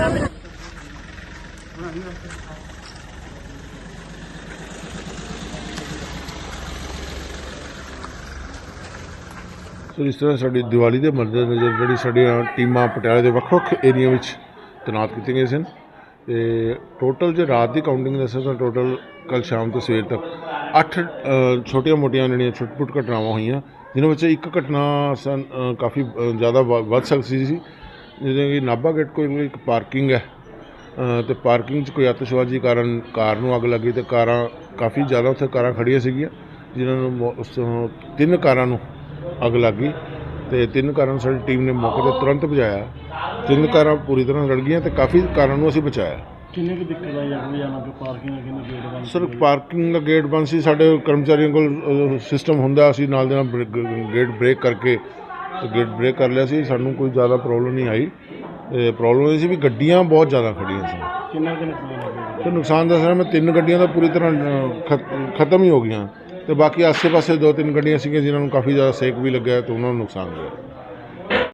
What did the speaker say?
ਸੋ ਇਸ ਤਰ੍ਹਾਂ ਸਾਡੀ ਦੀਵਾਲੀ ਦੇ ਮੱਦੇਨਜ਼ਰ ਜਿਹੜੀ ਸਾਡੀਆਂ ਟੀਮਾਂ ਪਟਿਆਲੇ ਦੇ ਵੱਖ-ਵੱਖ ਏਰੀਆ ਵਿੱਚ ਤੈਨਾਤ ਕੀਤੀਆਂ ਗਈਆਂ ਸਨ। ਤੇ ਟੋਟਲ ਜੇ ਰਾਤ ਦੀ ਕਾਊਂਟਿੰਗ ਦੱਸਾਂ ਤਾਂ ਟੋਟਲ ਕੱਲ ਸ਼ਾਮ ਤੋਂ ਸਵੇਰ ਤੱਕ 8 ਛੋਟੀਆਂ-ਮੋਟੀਆਂ ਜਿਹੜੀਆਂ ਛੁੱਟ-ਪੁੱਟ ਘਟਨਾਵਾਂ ਹੋਈਆਂ, ਜਿਨ੍ਹਾਂ ਵਿੱਚ ਇੱਕ ਘਟਨਾ ਸਨ ਕਾਫੀ ਜ਼ਿਆਦਾ ਵ- ਵੱਧ ਸਕਦੀ ਸੀ। ਜਿਵੇਂ ਕਿ ਨਾਭਾ ਗੇਟ ਕੋਲ ਇੱਕ ਪਾਰਕਿੰਗ ਹੈ ਅ, ਤੇ ਪਾਰਕਿੰਗ 'ਚ ਕੋਈ ਆਤਿਸ਼ਬਾਜ਼ੀ ਕਾਰਨ ਕਾਰ ਨੂੰ ਅੱਗ ਲੱਗੀ ਤੇ ਕਾਰਾਂ ਕਾਫੀ ਜ਼ਿਆਦਾ ਉੱਥੇ ਕਾਰਾਂ ਖੜੀਆਂ ਸੀਗੀਆਂ ਜਿਨ੍ਹਾਂ ਨੂੰ ਉਸ ਤਿੰਨ ਕਾਰਾਂ ਨੂੰ ਅੱਗ ਲੱਗ ਗਈ ਤੇ ਤਿੰਨ ਕਾਰਾਂ ਨੂੰ ਸਾਡੀ ਟੀਮ ਨੇ ਮੌਕੇ ਤੇ ਤੁਰੰਤ ਬੁਝਾਇਆ ਤਿੰਨ ਕਾਰਾਂ ਪੂਰੀ ਤਰ੍ਹਾਂ ਰੜ ਗਈਆਂ ਤੇ ਕਾਫੀ ਕਾਰਾਂ ਨੂੰ ਅਸੀਂ ਬਚਾਇਆ। ਕਿੰਨੇ ਕੁ ਦਿੱਕਤ ਆਈ ਅੱਗ ਵਜਾਣਾ ਕਿ ਪਾਰਕਿੰਗ ਹੈ ਕਿੰਨੇ ਗੇਟ ਬੰਦ ਸਰ ਪਾਰਕਿੰਗ ਦਾ ਗੇਟ ਬੰਦ ਸੀ ਸਾਡੇ ਕਰਮਚਾਰੀਆਂ ਕੋਲ ਸਿਸਟਮ ਹੁੰਦਾ ਅਸੀਂ ਨਾਲ ਦੇ ਨਾਲ ਗੇਟ ਬ੍ਰੇਕ ਕਰਕੇ ਤੇ ਗੇਟ ਬ੍ਰੇਕ ਕਰ ਲਿਆ ਸੀ ਸਾਨੂੰ ਕੋਈ ਜ਼ਿਆਦਾ ਪ੍ਰੋਬਲਮ ਨਹੀਂ ਆਈ। ਤੇ ਪ੍ਰੋਬਲਮ ਇਹ ਸੀ ਵੀ ਗੱਡੀਆਂ ਬਹੁਤ ਜ਼ਿਆਦਾ ਖੜੀਆਂ ਸੀ। ਕਿੰਨਾ ਕੁ ਨੁਕਸਾਨ ਹੋ ਗਿਆ ਤੇ ਨੁਕਸਾਨ ਦਾ ਸਰ ਮੈਂ ਤਿੰਨ ਗੱਡੀਆਂ ਤਾਂ ਪੂਰੀ ਤਰ੍ਹਾਂ ਅ, ਖਤ- ਖਤਮ ਹੀ ਹੋ ਗਈਆਂ। ਤੇ ਬਾਕੀ ਆਸੇ-ਪਾਸੇ ਦੋ ਤਿੰਨ ਗੱਡੀਆਂ ਸੀਗੀਆਂ ਜਿਨ੍ਹਾਂ ਨੂੰ ਕਾਫੀ ਜ਼ਿਆਦਾ ਸੇਕ ਵੀ ਲੱਗਿਆ ਤੇ ਉਹਨਾਂ ਨੂੰ ਨੁਕਸਾਨ ਹੋਇਆ